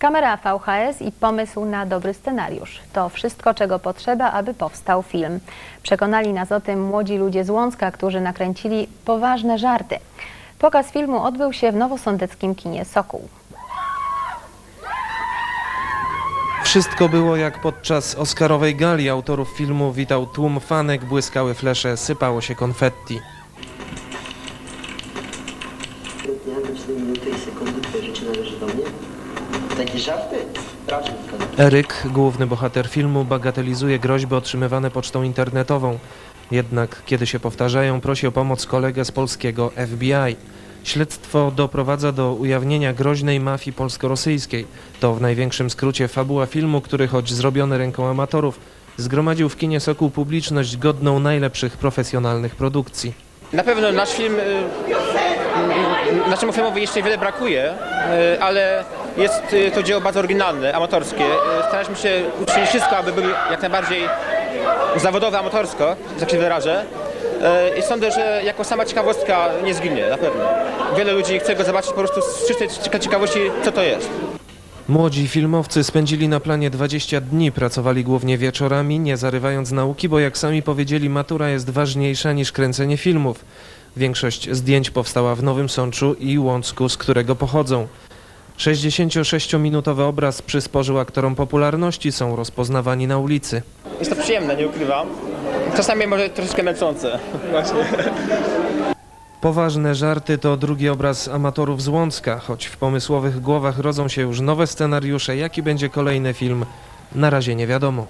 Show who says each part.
Speaker 1: Kamera VHS i pomysł na dobry scenariusz. To wszystko, czego potrzeba, aby powstał film. Przekonali nas o tym młodzi ludzie z Łącka, którzy nakręcili poważne żarty. Pokaz filmu odbył się w nowosądeckim kinie Sokół.
Speaker 2: Wszystko było jak podczas Oscarowej gali. Autorów filmu witał tłum fanek, błyskały flesze, sypało się konfetti.
Speaker 3: Dnia, godziny, minuty i sekundy Twoje życie należy do mnie? Takie żarty? Raczej.
Speaker 2: Eryk, główny bohater filmu, bagatelizuje groźby otrzymywane pocztą internetową. Jednak kiedy się powtarzają, prosi o pomoc kolegę z polskiego FBI. Śledztwo doprowadza do ujawnienia groźnej mafii polsko-rosyjskiej. To w największym skrócie fabuła filmu, który choć zrobiony ręką amatorów, zgromadził w kinie Sokół publiczność godną najlepszych profesjonalnych produkcji.
Speaker 4: Na pewno nasz film, y, y, naszemu filmowi jeszcze wiele brakuje, y, ale jest y, to dzieło bardzo oryginalne, amatorskie. Y, Staraliśmy się uczynić wszystko, aby był jak najbardziej zawodowy, amatorsko, tak się wyrażę. Y, I sądzę, że jako sama ciekawostka nie zginie, na pewno. Wiele ludzi chce go zobaczyć po prostu z czystej cieka- ciekawości, co to jest.
Speaker 2: Młodzi filmowcy spędzili na planie 20 dni, pracowali głównie wieczorami, nie zarywając nauki, bo jak sami powiedzieli, matura jest ważniejsza niż kręcenie filmów. Większość zdjęć powstała w Nowym Sączu i Łącku, z którego pochodzą. 66-minutowy obraz przysporzył aktorom popularności, są rozpoznawani na ulicy.
Speaker 4: Jest to przyjemne, nie ukrywam. Czasami może troszeczkę męczące. Właśnie.
Speaker 2: Poważne żarty to drugi obraz amatorów z Łącka, choć w pomysłowych głowach rodzą się już nowe scenariusze, jaki będzie kolejny film, na razie nie wiadomo.